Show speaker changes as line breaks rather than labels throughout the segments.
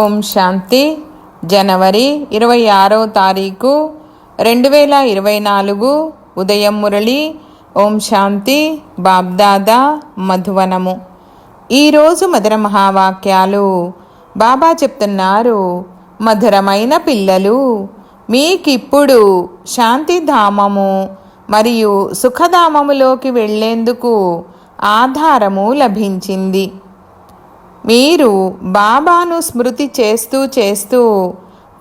ఓం శాంతి. జనవరి ఇరవై ఆరో తారీఖు రెండు వేల ఇరవై నాలుగు ఉదయం మురళి. ఓం శాంతి. బాబ్దాదా మధువనము. ఈరోజు మధుర మహావాక్యాలు బాబా చెప్తున్నారు. మధురమైన పిల్లలు మీకిప్పుడు శాంతిధామము మరియు సుఖధామములోకి వెళ్ళేందుకు ఆధారము లభించింది. మీరు బాబాను స్మృతి చేస్తూ చేస్తూ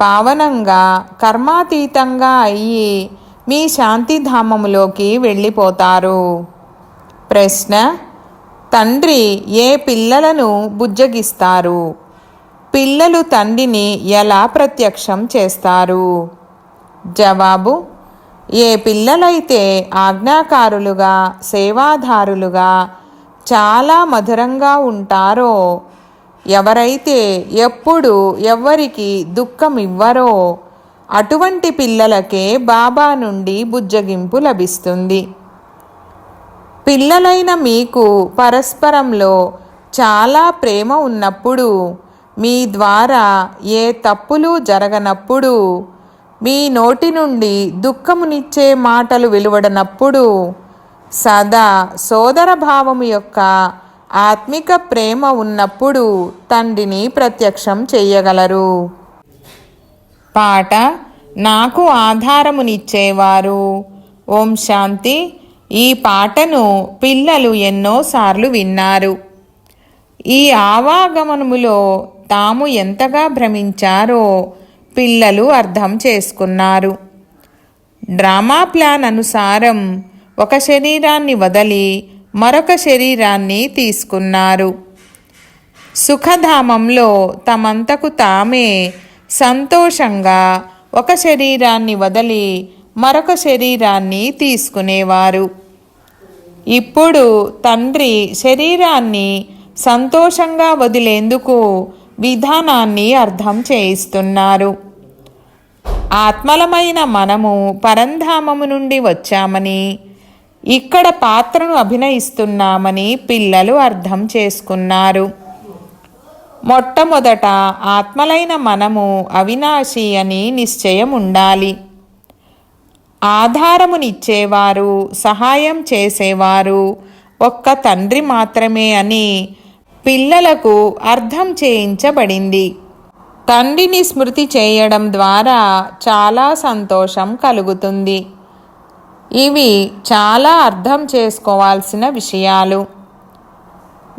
పావనంగా కర్మాతీతంగా అయ్యి మీ శాంతిధామములోకి వెళ్ళిపోతారు. ప్రశ్న తండ్రి ఏ పిల్లలను బుజ్జగిస్తారు? పిల్లలు తండ్రిని ఎలా ప్రత్యక్షం చేస్తారు? జవాబు ఏ పిల్లలైతే ఆజ్ఞాకారులుగా సేవాదారులుగా చాలా మధురంగా ఉంటారో ఎవరైతే ఎప్పుడు ఎవ్వరికి దుఃఖం ఇవ్వరో అటువంటి పిల్లలకే బాబా నుండి బుజ్జగింపు లభిస్తుంది. పిల్లలైన మీకు పరస్పరంలో చాలా ప్రేమ ఉన్నప్పుడు మీ ద్వారా ఏ తప్పులు జరగనప్పుడు మీ నోటి నుండి దుఃఖమునిచ్చే మాటలు వెలువడనప్పుడు సదా సోదర భావము యొక్క ఆత్మిక ప్రేమ ఉన్నప్పుడు తండ్రిని ప్రత్యక్షం చెయ్యగలరు. పాట నాకు ఆధారమునిచ్చేవారు. ఓం శాంతి. ఈ పాటను పిల్లలు ఎన్నోసార్లు విన్నారు. ఈ ఆవాగమనములో తాము ఎంతగా భ్రమించారో పిల్లలు అర్థం చేసుకున్నారు. డ్రామా ప్లాన్ అనుసారం ఒక శరీరాన్ని వదలి మరొక శరీరాన్ని తీసుకున్నారు. సుఖధామంలో తమంతకు తామే సంతోషంగా ఒక శరీరాన్ని వదలి మరొక శరీరాన్ని తీసుకునేవారు. ఇప్పుడు తండ్రి శరీరాన్ని సంతోషంగా వదిలేందుకు విధానాన్ని అర్థం చేయిస్తున్నారు. ఆత్మలమైన మనము పరంధామము నుండి వచ్చామని ఇక్కడ పాత్రను అభినయిస్తున్నామని పిల్లలు అర్థం చేసుకున్నారు. మొట్టమొదట ఆత్మలైన మనము అవినాశి అని నిశ్చయం ఉండాలి. ఆధారమునిచ్చేవారు సహాయం చేసేవారు ఒక్క తండ్రి మాత్రమే అని పిల్లలకు అర్థం చేయించబడింది. తండ్రిని స్మృతి చేయడం ద్వారా చాలా సంతోషం కలుగుతుంది. ఇవి చాలా అర్థం చేసుకోవాల్సిన విషయాలు.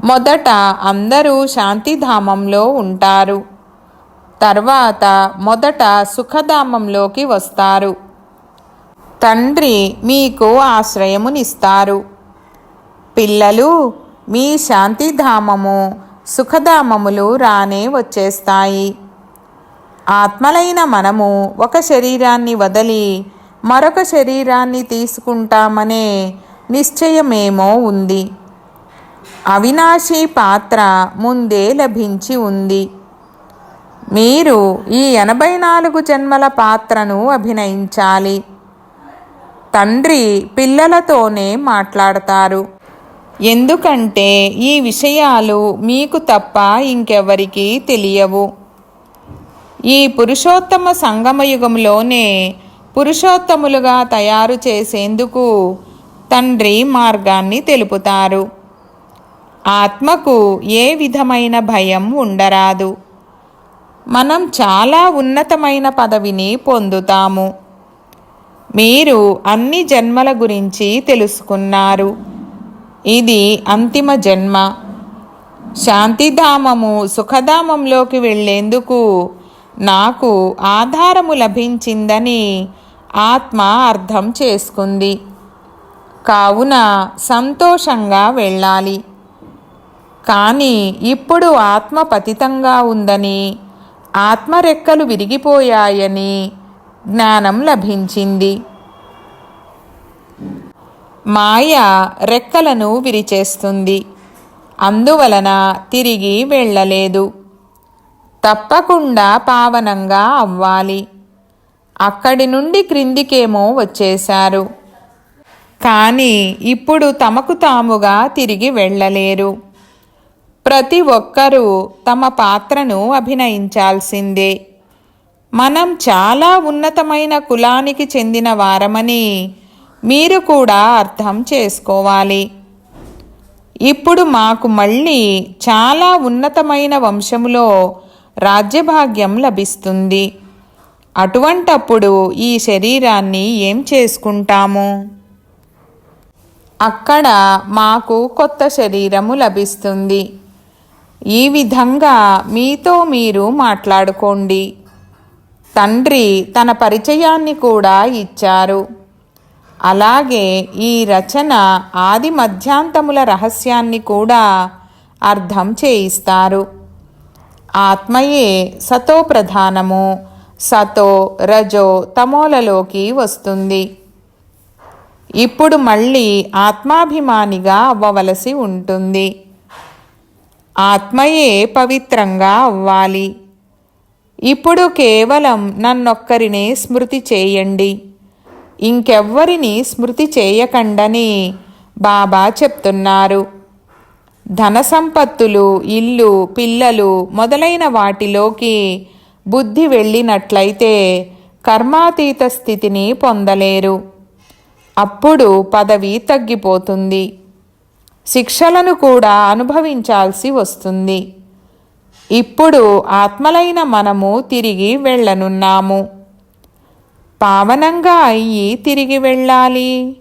మొదట అందరూ శాంతిధామంలో ఉంటారు. తర్వాత మొదట సుఖధామంలోకి వస్తారు. తండ్రి మీకు ఆశ్రయమునిస్తారు. పిల్లలు మీ శాంతిధామము సుఖధామములు రానే వచ్చేస్తాయి. ఆత్మలైన మనము ఒక శరీరాన్ని వదిలి మరొక శరీరాన్ని తీసుకుంటామనే నిశ్చయమేమో ఉంది. అవినాశి పాత్ర ముందే లభించి ఉంది. మీరు ఈ ఎనభై నాలుగు జన్మల పాత్రను అభినయించాలి. తండ్రి పిల్లలతోనే మాట్లాడతారు. ఎందుకంటే ఈ విషయాలు మీకు తప్ప ఇంకెవరికీ తెలియవు. ఈ పురుషోత్తమ సంగమయుగంలోనే పురుషోత్తములుగా తయారు చేసేందుకు తండ్రి మార్గాన్ని తెలుపుతారు. ఆత్మకు ఏ విధమైన భయం ఉండరాదు. మనం చాలా ఉన్నతమైన పదవిని పొందుతాము. మీరు అన్ని జన్మల గురించి తెలుసుకున్నారు. ఇది అంతిమ జన్మ. శాంతిధామము సుఖధామంలోకి వెళ్ళేందుకు నాకు ఆధారము లభించిందని ఆత్మ అర్థం చేసుకుంది. కావున సంతోషంగా వెళ్ళాలి. కానీ ఇప్పుడు ఆత్మ పతితంగా ఉందని ఆత్మరెక్కలు విరిగిపోయాయని జ్ఞానం లభించింది. మాయ రెక్కలను విరిచేస్తుంది. అందువలన తిరిగి వెళ్ళలేదు. తప్పకుండా పావనంగా అవ్వాలి. అక్కడి నుండి క్రిందికేమో వచ్చేశారు. కానీ ఇప్పుడు తమకు తాముగా తిరిగి వెళ్ళలేరు. ప్రతి ఒక్కరూ తమ పాత్రను అభినయించాల్సిందే. మనం చాలా ఉన్నతమైన కులానికి చెందిన వారమని మీరు కూడా అర్థం చేసుకోవాలి. ఇప్పుడు మాకు మళ్ళీ చాలా ఉన్నతమైన వంశములో రాజ్యభాగ్యం లభిస్తుంది. అటువంటప్పుడు ఈ శరీరాన్ని ఏం చేసుకుంటాము? అక్కడ మాకు కొత్త శరీరము లభిస్తుంది. ఈ విధంగా మీతో మీరు మాట్లాడుకోండి. తండ్రి తన పరిచయాన్ని కూడా ఇచ్చారు. అలాగే ఈ రచన ఆది మధ్యాంతముల రహస్యాన్ని కూడా అర్థం చేయిస్తారు. ఆత్మయే సతో ప్రధానము. సతో రజో తమోలలోకి వస్తుంది. ఇప్పుడు మళ్ళీ ఆత్మాభిమానిగా అవ్వవలసి ఉంటుంది. ఆత్మయే పవిత్రంగా అవ్వాలి. ఇప్పుడు కేవలం నన్నొక్కరినే స్మృతి చేయండి. ఇంకెవ్వరిని స్మృతి చేయకండని బాబా చెప్తున్నారు. ధన సంపత్తులు ఇల్లు పిల్లలు మొదలైన వాటిలోకి బుద్ధి వెళ్ళినట్లయితే కర్మాతీత స్థితిని పొందలేరు. అప్పుడు పదవి తగ్గిపోతుంది. శిక్షలను కూడా అనుభవించాల్సి వస్తుంది. ఇప్పుడు ఆత్మలైన మనము తిరిగి వెళ్ళనున్నాము. పావనంగా అయ్యి తిరిగి వెళ్ళాలి.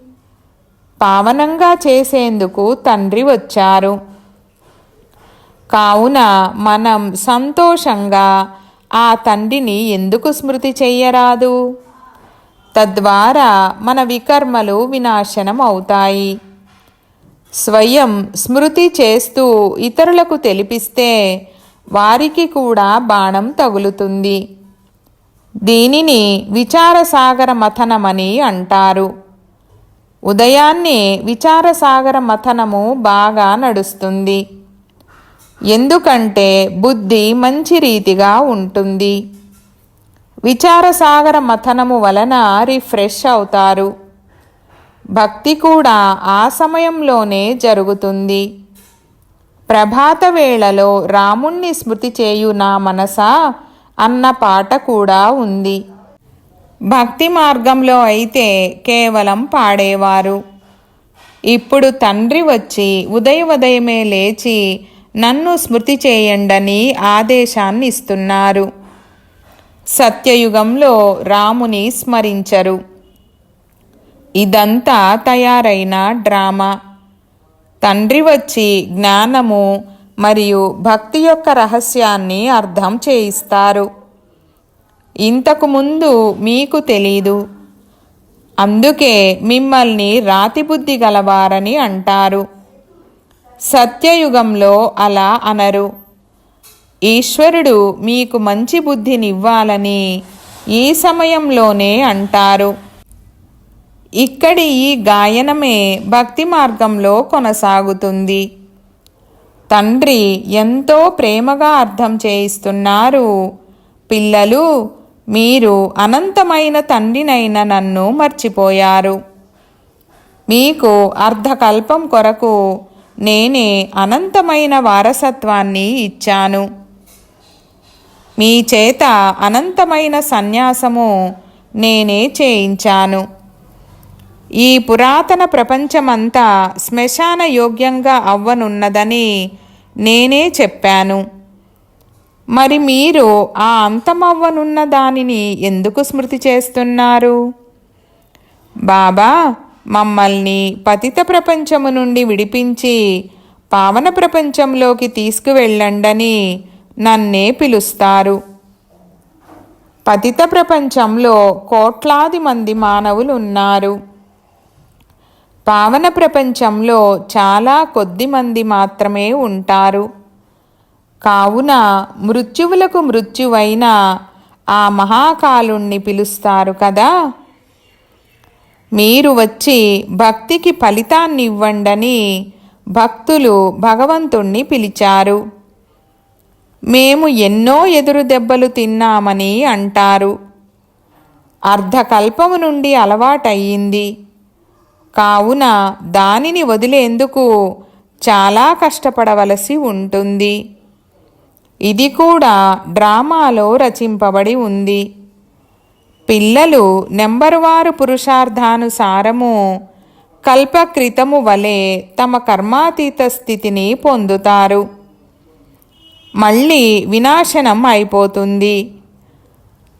పావనంగా చేసేందుకు తండ్రి వచ్చారు. కావున మనం సంతోషంగా ఆ తండ్రిని ఎందుకు స్మృతి చెయ్యరాదు? తద్వారా మన వికర్మలు వినాశనం అవుతాయి. స్వయం స్మృతి చేస్తూ ఇతరులకు తెలిపిస్తే వారికి కూడా బాణం తగులుతుంది. దీనిని విచారసాగర మథనమని అంటారు. ఉదయాన్నే విచారసాగర మథనము బాగా నడుస్తుంది. ఎందుకంటే బుద్ధి మంచి రీతిగా ఉంటుంది. విచారసాగర మథనము వలన రిఫ్రెష్ అవుతారు. భక్తి కూడా ఆ సమయంలోనే జరుగుతుంది. ప్రభాత వేళలో రాముణ్ణి స్మృతి చేయు నా మనసా అన్న పాట కూడా ఉంది. భక్తి మార్గంలో అయితే కేవలం పాడేవారు. ఇప్పుడు తండ్రి వచ్చి ఉదయ ఉదయమే లేచి నన్ను స్మృతి చేయండని ఆదేశాన్ని ఇస్తున్నారు. సత్యయుగంలో రాముని స్మరించరు. ఇదంతా తయారైన డ్రామా. తండ్రి వచ్చి జ్ఞానము మరియు భక్తి యొక్క రహస్యాన్ని అర్థం చేయిస్తారు. ఇంతకుముందు మీకు తెలీదు. అందుకే మిమ్మల్ని రాతిబుద్ధి గలవారని అంటారు. సత్యయుగంలో అలా అనరు. ఈశ్వరుడు మీకు మంచి బుద్ధినివ్వాలని ఈ సమయంలోనే అంటారు. ఇక్కడి ఈ గాయనమే భక్తి మార్గంలో కొనసాగుతుంది. తండ్రి ఎంతో ప్రేమగా అర్థం చేయిస్తున్నారు. పిల్లలు మీరు అనంతమైన తండ్రినైన నన్ను మర్చిపోయారు. మీకు అర్ధకల్పం కొరకు నేనే అనంతమైన వారసత్వాన్ని ఇచ్చాను. మీ చేత అనంతమైన సన్యాసము నేనే చేయించాను. ఈ పురాతన ప్రపంచమంతా శ్మశాన యోగ్యంగా అవ్వనున్నదని నేనే చెప్పాను. మరి మీరు ఆ అంతమవ్వనున్న దానిని ఎందుకు స్మృతి చేస్తున్నారు? బాబా మమ్మల్ని పతిత ప్రపంచము నుండి విడిపించి పావన ప్రపంచంలోకి తీసుకువెళ్ళండని నన్నే పిలుస్తారు. పతిత ప్రపంచంలో కోట్లాది మంది మానవులు ఉన్నారు పావన ప్రపంచంలో చాలా కొద్ది మంది మాత్రమే ఉంటారు. కావున మృత్యువులకు మృత్యువైన ఆ మహాకాలుణ్ణి పిలుస్తారు కదా? మీరు వచ్చి భక్తికి ఫలితాన్ని ఇవ్వండని భక్తులు భగవంతుణ్ణి పిలిచారు. మేము ఎన్నో ఎదురు దెబ్బలు తిన్నామని అంటారు. అర్ధకల్పము నుండి అలవాటయ్యింది. కావున దానిని వదిలేందుకు చాలా కష్టపడవలసి ఉంటుంది. ఇది కూడా డ్రామాలో రచింపబడి ఉంది. పిల్లలు నెంబరువారు పురుషార్థానుసారము కల్పకృతము వలె తమ కర్మాతీత స్థితిని పొందుతారు. మళ్ళీ వినాశనం అయిపోతుంది.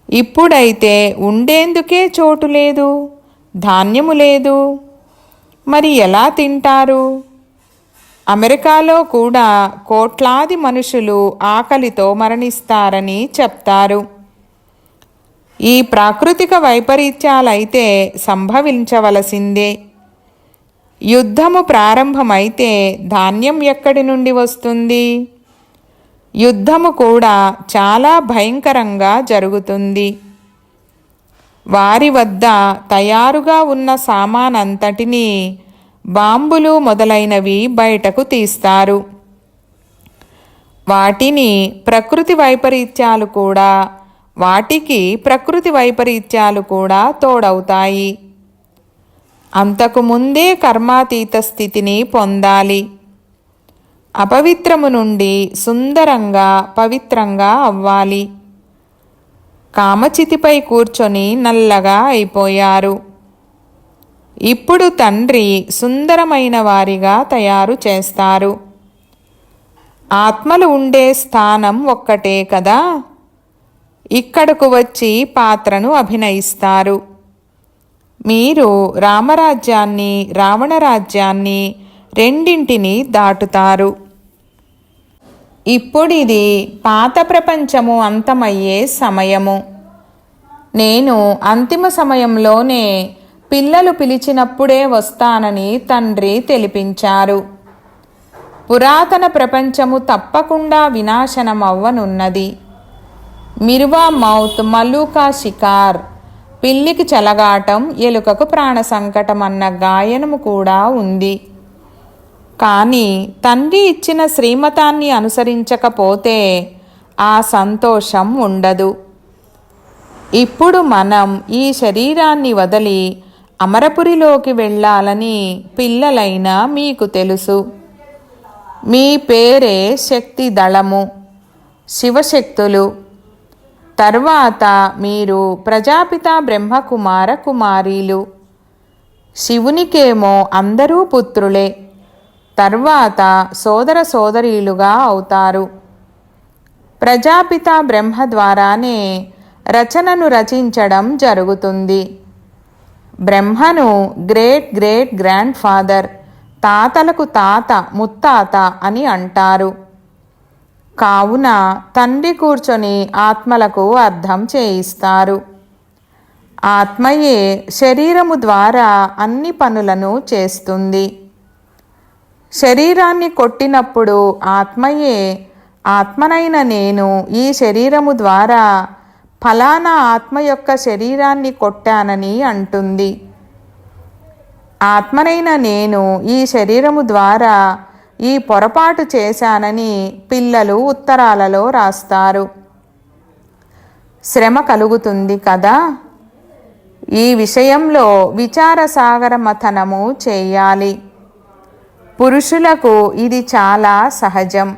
ఇప్పుడైతే ఉండేందుకే చోటు లేదు ధాన్యము లేదు. మరి ఎలా తింటారు? అమెరికాలో కూడా కోట్లాది మనుషులు ఆకలితో మరణిస్తారని చెప్తారు. ఈ ప్రాకృతిక వైపరీత్యాలైతే సంభవించవలసిందే. యుద్ధము ప్రారంభమైతే ధాన్యం ఎక్కడి నుండి వస్తుంది? యుద్ధము కూడా చాలా భయంకరంగా జరుగుతుంది. వారి వద్ద తయారుగా ఉన్న సామానంతటినీ బాంబులు మొదలైనవి బయటకు తీస్తారు. వాటిని ప్రకృతి వైపరీత్యాలు కూడా వాటికి ప్రకృతి వైపరీత్యాలు కూడా తోడవుతాయి. అంతకు ముందే కర్మాతీత స్థితిని పొందాలి. అపవిత్రము నుండి సుందరంగా పవిత్రంగా అవ్వాలి. కామచితిపై కూర్చొని నల్లగా అయిపోయారు. ఇప్పుడు తండ్రి సుందరమైన వారిగా తయారు చేస్తారు. ఆత్మలు ఉండే స్థానం ఒక్కటే కదా? ఇక్కడకు వచ్చి పాత్రను అభినయిస్తారు. మీరు రామరాజ్యాన్ని రావణరాజ్యాన్ని రెండింటిని దాటుతారు. ఇప్పుడిది పాత ప్రపంచము అంతమయ్యే సమయము. నేను అంతిమ సమయంలోనే పిల్లలు పిలిచినప్పుడే వస్తానని తండ్రి తెలిపించారు. పురాతన ప్రపంచము తప్పకుండా వినాశనమవ్వనున్నది. మిర్వా మౌత్ మలూకా షికార్. పిల్లికి చలగాటం ఎలుకకు ప్రాణ సంకటం అన్న గాయనము కూడా ఉంది. కానీ తండ్రి ఇచ్చిన శ్రీమతాన్ని అనుసరించకపోతే ఆ సంతోషం ఉండదు. ఇప్పుడు మనం ఈ శరీరాన్ని వదిలి అమరపురిలోకి వెళ్ళాలని పిల్లలైన మీకు తెలుసు. మీ పేరే శక్తి దళము శివశక్తులు. తర్వాత మీరు ప్రజాపిత బ్రహ్మకుమార కుమారీలు. శివునికేమో అందరూ పుత్రులే. తర్వాత సోదర సోదరీలుగా అవుతారు. ప్రజాపిత బ్రహ్మ ద్వారానే రచనను రచించడం జరుగుతుంది. బ్రహ్మను గ్రేట్ గ్రేట్ గ్రాండ్ ఫాదర్ తాతలకు తాత ముత్తాత అని అంటారు. కావున తండ్రి కూర్చొని ఆత్మలకు అర్థం చేయిస్తారు. ఆత్మయే శరీరము ద్వారా అన్ని పనులను చేస్తుంది. శరీరాన్ని కొట్టినప్పుడు ఆత్మయే ఆత్మనైన నేను ఈ శరీరము ద్వారా ఫలానా ఆత్మ యొక్క శరీరాన్ని కొట్టానని అంటుంది. ఆత్మనైన నేను ఈ శరీరము ద్వారా ఈ పొరపాటు చేశానని పిల్లలు ఉత్తరాలలో రాస్తారు. శ్రమ కలుగుతుంది కదా? ఈ విషయంలో విచారసాగర మథనము చేయాలి. పురుషులకు ఇది చాలా సహజం.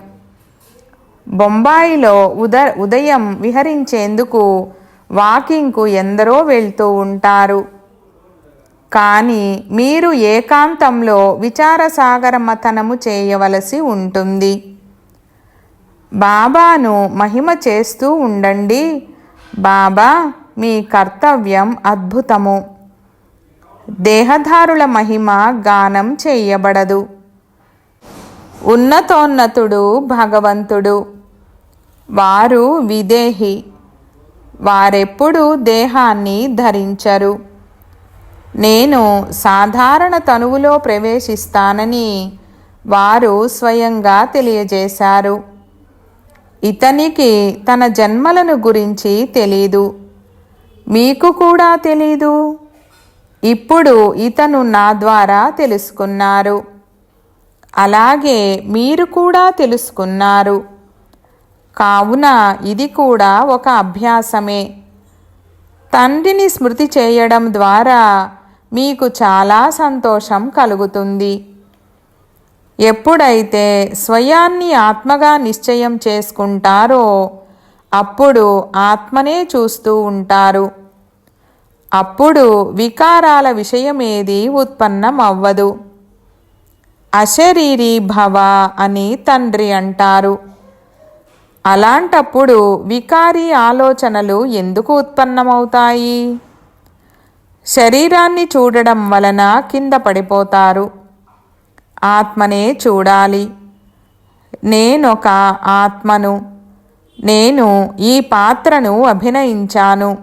బొంబాయిలో ఉద ఉదయం విహరించేందుకు వాకింగ్కు ఎందరో వెళ్తూ ఉంటారు. కానీ మీరు ఏకాంతంలో విచారసాగరమతనము చేయవలసి ఉంటుంది. బాబాను మహిమ చేస్తూ ఉండండి. బాబా మీ కర్తవ్యం అద్భుతము. దేహధారుల మహిమ గానం చేయబడదు. ఉన్నతోన్నతుడు భగవంతుడు. వారు విదేహి. వారెప్పుడు దేహాన్ని ధరించరు. నేను సాధారణ తనువులో ప్రవేశిస్తానని వారు స్వయంగా తెలియజేశారు. ఇతనికి తన జన్మలను గురించి తెలీదు. మీకు కూడా తెలీదు. ఇప్పుడు ఇతను నా ద్వారా తెలుసుకున్నారు. అలాగే మీరు కూడా తెలుసుకున్నారు. కావున ఇది కూడా ఒక అభ్యాసమే. తండ్రిని స్మృతి చేయడం ద్వారా మీకు చాలా సంతోషం కలుగుతుంది. ఎప్పుడైతే స్వయాన్ని ఆత్మగా నిశ్చయం చేసుకుంటారో అప్పుడు ఆత్మనే చూస్తూ ఉంటారు. అప్పుడు వికారాల విషయమేది ఉత్పన్నమవ్వదు. అశరీరీ భవ అని తండ్రి అంటారు. అలాంటప్పుడు వికారీ ఆలోచనలు ఎందుకు ఉత్పన్నమవుతాయి? శరీరాన్ని చూడడం వలన కింద పడిపోతారు. ఆత్మనే చూడాలి. నేనొక ఆత్మను. నేను ఈ పాత్రను అభినయించాను.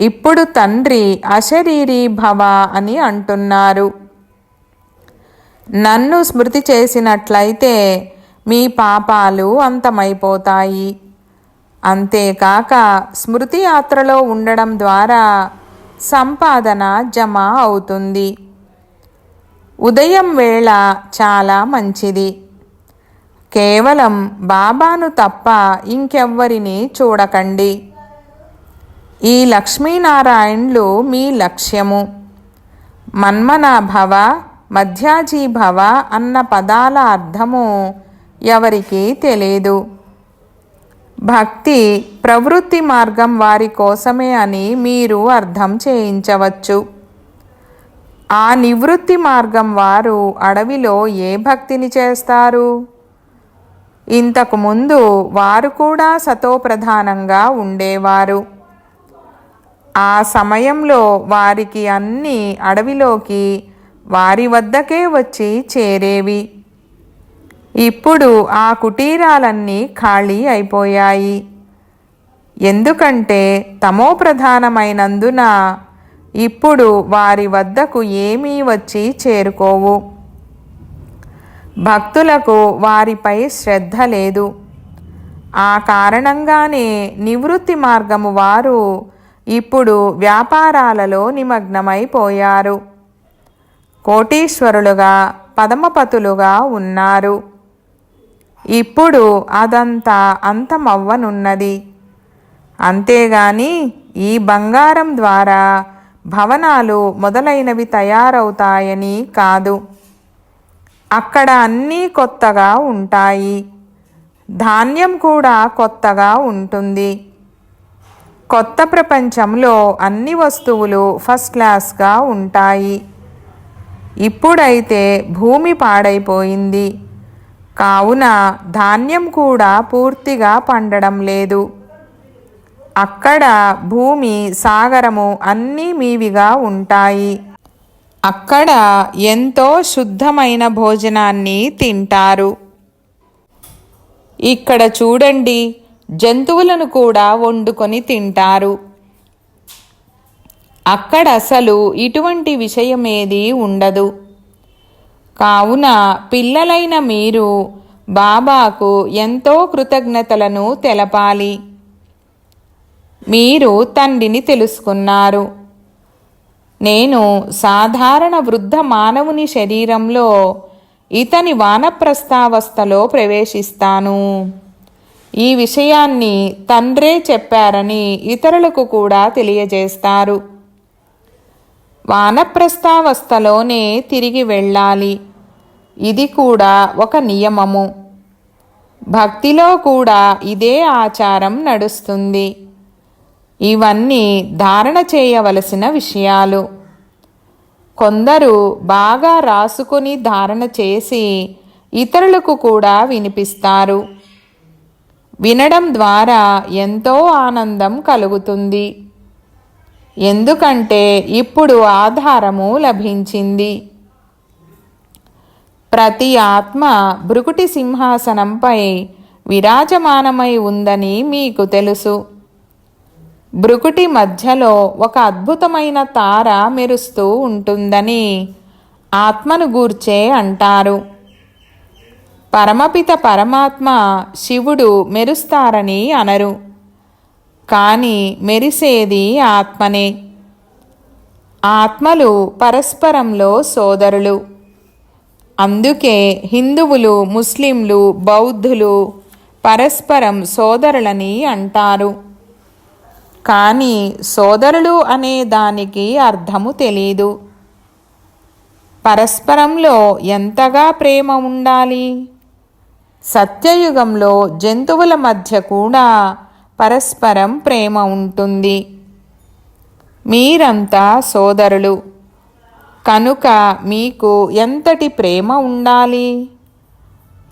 ఇప్పుడు తండ్రి అశరీరీ భవ అని అంటున్నారు. నన్ను స్మృతి చేసినట్లయితే మీ పాపాలు అంతమైపోతాయి. అంతేకాక స్మృతి యాత్రలో ఉండడం ద్వారా సంపాదన జమ అవుతుంది. ఉదయం వేళ చాలా మంచిది. కేవలం బాబాను తప్ప ఇంకెవ్వరిని చూడకండి. ఈ లక్ష్మీనారాయణులు మీ లక్ష్యము. మన్మనాభవ మధ్యాజీభవ అన్న పదాల అర్థము ఎవరికీ తెలియదు భక్తి ప్రవృత్తి మార్గం వారి కోసమే అని మీరు అర్థం చేయించవచ్చు. ఆ నివృత్తి మార్గం వారు అడవిలో ఏ భక్తిని చేస్తారు? ఇంతకుముందు వారు కూడా సతోప్రధానంగా ఉండేవారు. ఆ సమయంలో వారికి అన్నీ అడవిలోకి వారి వద్దకే వచ్చి చేరేవి. ఇప్పుడు ఆ కుటీరాలన్నీ ఖాళీ అయిపోయాయి. ఎందుకంటే తమో ప్రధానమైనందున ఇప్పుడు వారి వద్దకు ఏమీ వచ్చి చేరుకోవు. భక్తులకు వారిపై శ్రద్ధ లేదు. ఆ కారణంగానే నివృత్తి మార్గము వారు ఇప్పుడు వ్యాపారాలలో నిమగ్నమైపోయారు. కోటీశ్వరులుగా పదమపతులుగా ఉన్నారు. ఇప్పుడు అదంతా అంతమవ్వనున్నది. అంతేగాని ఈ బంగారం ద్వారా భవనాలు మొదలైనవి తయారవుతాయని కాదు. అక్కడ అన్నీ కొత్తగా ఉంటాయి. ధాన్యం కూడా కొత్తగా ఉంటుంది. కొత్త ప్రపంచంలో అన్ని వస్తువులు ఫస్ట్ క్లాస్గా ఉంటాయి. ఇప్పుడైతే భూమి పాడైపోయింది. కావున ధాన్యం కూడా పూర్తిగా పండడం లేదు. అక్కడ భూమి సాగరము అన్నీ మీవిగా ఉంటాయి. అక్కడ ఎంతో శుద్ధమైన భోజనాన్ని తింటారు. ఇక్కడ చూడండి జంతువులను కూడా వండుకొని తింటారు. అక్కడ అసలు ఇటువంటి విషయమేది ఉండదు. కావున పిల్లలైన మీరు బాబాకు ఎంతో కృతజ్ఞతలను తెలపాలి. మీరు తండ్రిని తెలుసుకున్నారు. నేను సాధారణ వృద్ధ మానవుని శరీరంలో ఇతని వానప్రస్థావస్థలో ప్రవేశిస్తాను. ఈ విషయాన్ని తండ్రే చెప్పారని ఇతరులకు కూడా తెలియజేస్తారు. వానప్రస్థావస్థలోనే తిరిగి వెళ్ళాలి. ఇది కూడా ఒక నియమము. భక్తిలో కూడా ఇదే ఆచారం నడుస్తుంది. ఇవన్నీ ధారణ చేయవలసిన విషయాలు. కొందరు బాగా రాసుకొని ధారణ చేసి ఇతరులకు కూడా వినిపిస్తారు. వినడం ద్వారా ఎంతో ఆనందం కలుగుతుంది. ఎందుకంటే ఇప్పుడు ఆధారము లభించింది. ప్రతి ఆత్మ భృకుటి సింహాసనంపై విరాజమానమై ఉందని మీకు తెలుసు. భృకుటి మధ్యలో ఒక అద్భుతమైన తార మెరుస్తూ ఉంటుందని ఆత్మను గూర్చే అంటారు. పరమపిత పరమాత్మ శివుడు మెరుస్తారని అనరు. కానీ మెరిసేది ఆత్మనే. ఆత్మలు పరస్పరంలో సోదరులు. అందుకే హిందువులు ముస్లింలు బౌద్ధులు పరస్పరం సోదరులని అంటారు. కానీ సోదరులు అనే దానికి అర్థము తెలీదు. పరస్పరంలో ఎంతగా ప్రేమ ఉండాలి? సత్యయుగంలో జంతువుల మధ్య కూడా పరస్పరం ప్రేమ ఉంటుంది. మీరంతా సోదరులు. కనుక మీకు ఎంతటి ప్రేమ ఉండాలి?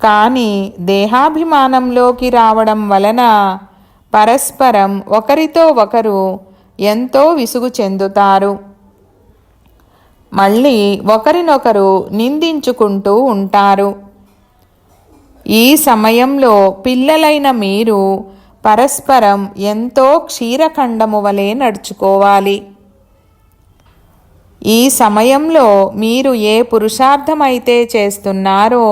కానీ దేహాభిమానంలోకి రావడం వలన పరస్పరం ఒకరితో ఒకరు ఎంతో విసుగు చెందుతారు. మళ్ళీ ఒకరినొకరు నిందించుకుంటూ ఉంటారు. ఈ సమయంలో పిల్లలైన మీరు పరస్పరం ఎంతో క్షీరఖండము వలె నడుచుకోవాలి. ఈ సమయంలో మీరు ఏ పురుషార్థమైతే చేస్తున్నారో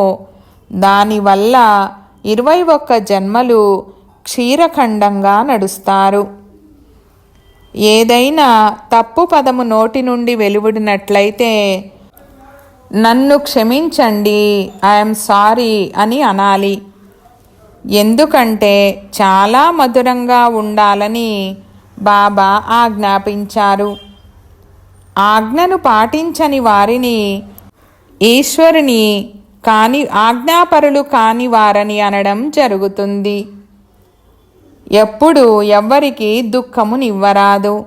దానివల్ల ఇరవై ఒక్క జన్మలు క్షీరఖండంగా నడుస్తారు. ఏదైనా తప్పు పదము నోటి నుండి వెలువడినట్లయితే నన్ను క్షమించండి ఐఎమ్ సారీ అని అనాలి. ఎందుకంటే చాలా మధురంగా ఉండాలని బాబా ఆజ్ఞాపించారు. ఆజ్ఞను పాటించని వారిని ఈశ్వరుని కాని ఆజ్ఞాపరులు కాని వారని అనడం జరుగుతుంది. ఎప్పుడు ఎవ్వరికి దుఃఖమునివ్వరాదు.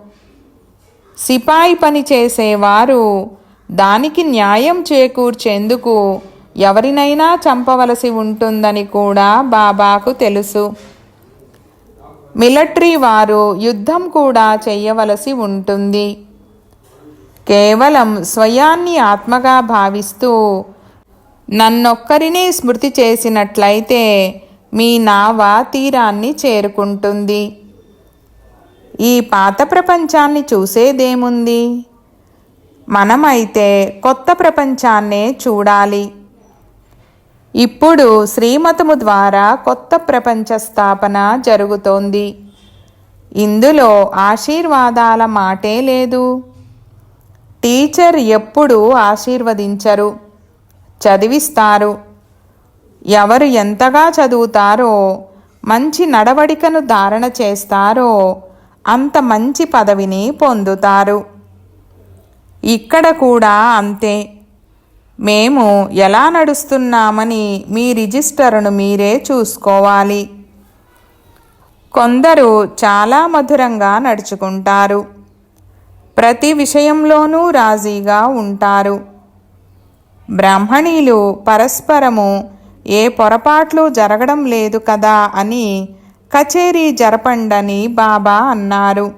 సిపాయి పని చేసేవారు దానికి న్యాయం చేకూర్చేందుకు ఎవరినైనా చంపవలసి ఉంటుందని కూడా బాబాకు తెలుసు. మిలిటరీ వారు యుద్ధం కూడా చేయవలసి ఉంటుంది. కేవలం స్వయాన్ని ఆత్మగా భావిస్తూ నన్నొక్కరినే స్మృతి చేసినట్లయితే మీ నావ తీరాన్ని చేరుకుంటుంది. ఈ పాత ప్రపంచాన్ని చూసేదేముంది? మనమైతే కొత్త ప్రపంచాన్నే చూడాలి. ఇప్పుడు శ్రీమతము ద్వారా కొత్త ప్రపంచ స్థాపన జరుగుతోంది. ఇందులో ఆశీర్వాదాల మాటే లేదు. టీచర్ ఎప్పుడూ ఆశీర్వదించరు చదివిస్తారు. ఎవరు ఎంతగా చదువుతారో మంచి నడవడికను ధారణ చేస్తారో అంత మంచి పదవిని పొందుతారు. ఇక్కడ కూడా అంతే. మేము ఎలా నడుస్తున్నామని మీ రిజిస్టర్ను మీరే చూసుకోవాలి. కొందరు చాలా మధురంగా నడుచుకుంటారు. ప్రతి విషయంలోనూ రాజీగా ఉంటారు. బ్రాహ్మణీలు పరస్పరము ఏ పొరపాట్లు జరగడం లేదు కదా అని కచేరీ జరపండని బాబా అన్నారు.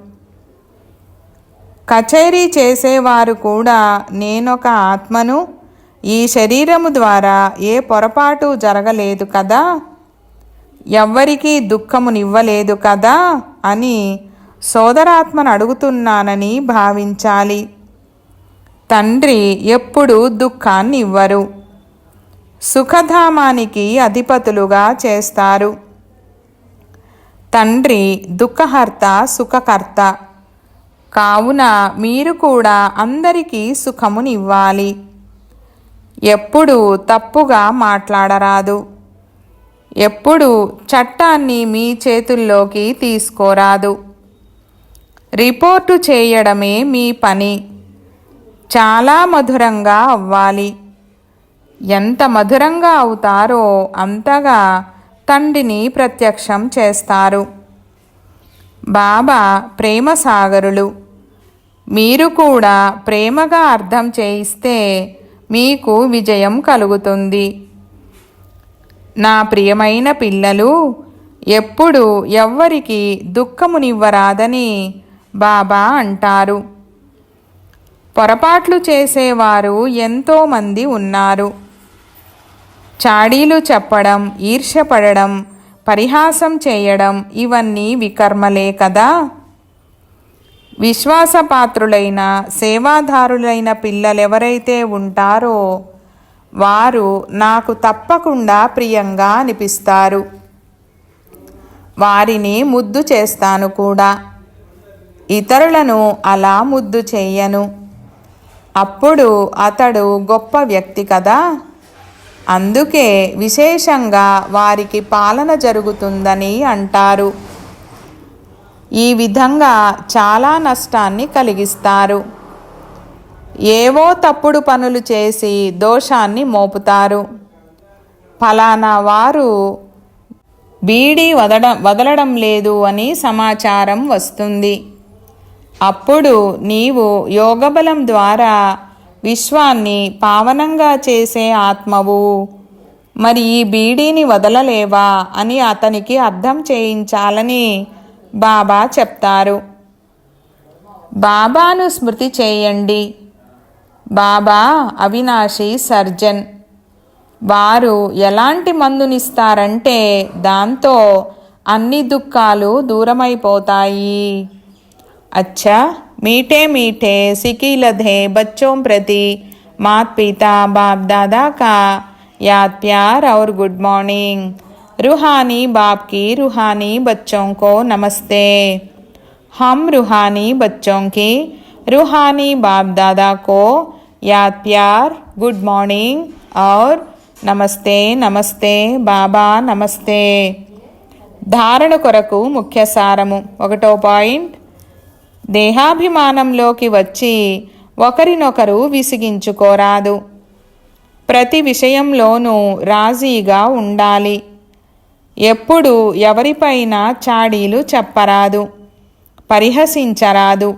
కచేరీ చేసేవారు కూడా నేనొక ఆత్మను ఈ శరీరము ద్వారా ఏ పొరపాటు జరగలేదు కదా? ఎవ్వరికీ దుఃఖమునివ్వలేదు కదా? అని సోదరాత్మను అడుగుతున్నానని భావించాలి. తండ్రి ఎప్పుడూ దుఃఖాన్ని ఇవ్వరు సుఖధామానికి అధిపతులుగా చేస్తారు. తండ్రి దుఃఖహర్త సుఖకర్త. కావున మీరు కూడా అందరికీ సుఖమునివ్వాలి. ఎప్పుడూ తప్పుగా మాట్లాడరాదు. ఎప్పుడూ చట్టాన్ని మీ చేతుల్లోకి తీసుకోరాదు. రిపోర్టు చేయడమే మీ పని. చాలా మధురంగా అవ్వాలి. ఎంత మధురంగా అవుతారో అంతగా తండ్రిని ప్రత్యక్షం చేస్తారు. బాబా ప్రేమ సాగరులు మీరు కూడా ప్రేమగా అర్థం చేయిస్తే మీకు విజయం కలుగుతుంది. నా ప్రియమైన పిల్లలు ఎప్పుడు ఎవ్వరికి దుఃఖమునివ్వరాదని బాబా అంటారు. పొరపాట్లు చేసేవారు ఎంతోమంది ఉన్నారు. చాడీలు చెప్పడం ఈర్ష్యపడడం పరిహాసం చేయడం ఇవన్నీ వికర్మలే కదా. విశ్వాసపాత్రులైన సేవాదారులైన పిల్లలెవరైతే ఉంటారో వారు నాకు తప్పకుండా ప్రియంగా అనిపిస్తారు. వారిని ముద్దు చేస్తాను కూడా. ఇతరులను అలా ముద్దు చేయను. అప్పుడు అతడు గొప్ప వ్యక్తి కదా. అందుకే విశేషంగా వారికి పాలన జరుగుతుందని అంటారు. ఈ విధంగా చాలా నష్టాన్ని కలిగిస్తారు. ఏవో తప్పుడు పనులు చేసి దోషాన్ని మోపుతారు. ఫలానా వారు బీడీ వదడం వదలడం లేదు అని సమాచారం వస్తుంది. అప్పుడు నీవు యోగబలం ద్వారా విశ్వాన్ని పావనంగా చేసే ఆత్మవు. మరి ఈ బీడీని వదలలేవా అని అతనికి అర్థం చేయించాలని బాబా చెప్తారు. బాబాను స్మృతి చేయండి. బాబా అవినాశి సర్జన్. వారు ఎలాంటి మందునిస్తారంటే దాంతో అన్ని దుఃఖాలు దూరమైపోతాయి. అచ్చా మీఠే మీఠే సికీలధే బచ్చోం ప్రతి. మాత్ పిత బాప్ దాదాకా యాత్ ప్యార్ అవర్ గుడ్ మార్నింగ్. रूहानी बाप की रूहानी बच्चों को नमस्ते हम रूहानी बच्चों की रूहानी बाप दादा को याद प्यार गुड मॉर्निंग और నమస్తే నమస్తే బాబా నమస్తే ధారణ కొరకు ముఖ్య సారము ఒకటో పాయింట్ దేహాభిమానంలోకి వచ్చి ఒకరినొకరు విసిగించుకోరాదు ప్రతి విషయంలోనూ రాజీగా ఉండాలి ఎప్పుడు ఎవరిపైన చాడీలు చెప్పరాదు పరిహసించరాదు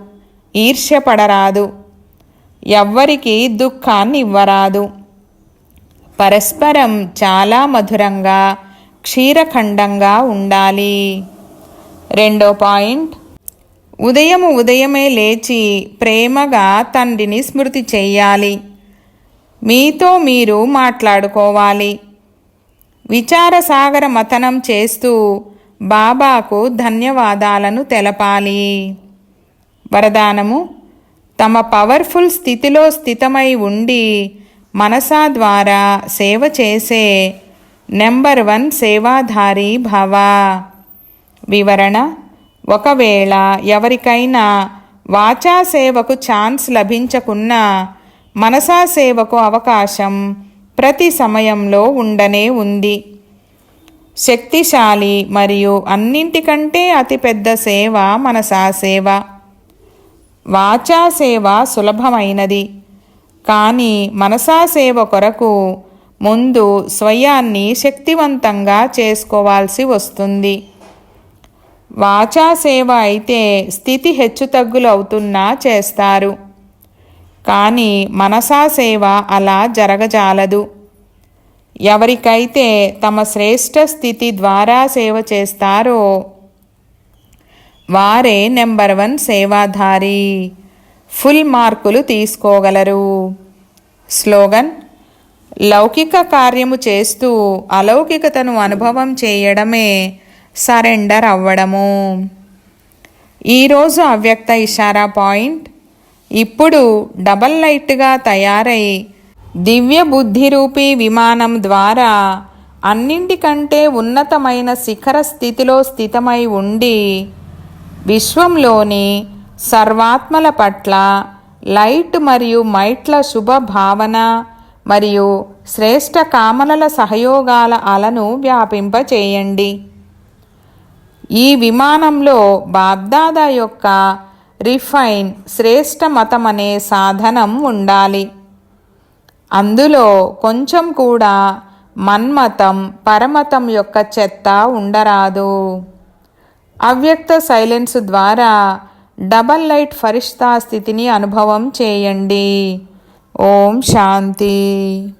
ఈర్ష్యపడరాదు ఎవ్వరికి దుఃఖాన్ని ఇవ్వరాదు పరస్పరం చాలా మధురంగా క్షీరఖండంగా ఉండాలి. రెండో పాయింట్. ఉదయము ఉదయమే లేచి ప్రేమగా తండ్రిని స్మృతి చేయాలి. మీతో మీరు మాట్లాడుకోవాలి. విచారసాగర మథనం చేస్తూ బాబాకు ధన్యవాదాలను తెలపాలి. వరదానము తమ పవర్ఫుల్ స్థితిలో స్థితమై ఉండి మనసా ద్వారా సేవ చేసే నెంబర్ వన్ సేవాధారి భవ. వివరణ ఒకవేళ ఎవరికైనా వాచా సేవకు ఛాన్స్ లభించకున్నా మనసా సేవకు అవకాశం ప్రతి సమయంలో ఉండనే ఉంది. శక్తిశాలి మరియు అన్నింటికంటే అతిపెద్ద సేవ మనసా సేవ. వాచా సేవ సులభమైనది. కానీ మనసా సేవ కొరకు ముందు స్వయాన్ని శక్తివంతంగా చేసుకోవాల్సి వస్తుంది. వాచా సేవ అయితే స్థితి హెచ్చుతగ్గులు అవుతున్నా చేస్తారు. కానీ మనసా సేవ అలా జరగజాలదు. ఎవరికైతే తమ శ్రేష్ఠ స్థితి ద్వారా సేవ చేస్తారో వారే నెంబర్ వన్ సేవాధారి. ఫుల్ మార్కులు తీసుకోగలరు. స్లోగన్ లౌకిక కార్యము చేస్తూ అలౌకికతను అనుభవం చేయడమే సరెండర్ అవ్వడము. ఈరోజు అవ్యక్త ఇషారా పాయింట్. ఇప్పుడు డబల్ లైట్గా తయారై దివ్య బుద్ధిరూపీ విమానం ద్వారా అన్నింటికంటే ఉన్నతమైన శిఖర స్థితిలో స్థితమై ఉండి విశ్వంలోని సర్వాత్మల పట్ల లైట్ మరియు మైట్ల శుభ భావన మరియు శ్రేష్ట కామనల సహయోగాల అలను వ్యాపింపచేయండి. ఈ విమానంలో బాబ్దాదా యొక్క రిఫైన్ శ్రేష్ట మతం అనే సాధనం ఉండాలి. అందులో కొంచెం కూడా మన్మతం పరమతం యొక్క చెత్త ఉండరాదు. అవ్యక్త సైలెన్స్ ద్వారా డబల్ లైట్ ఫరిష్తా స్థితిని అనుభవం చేయండి. ఓం శాంతి.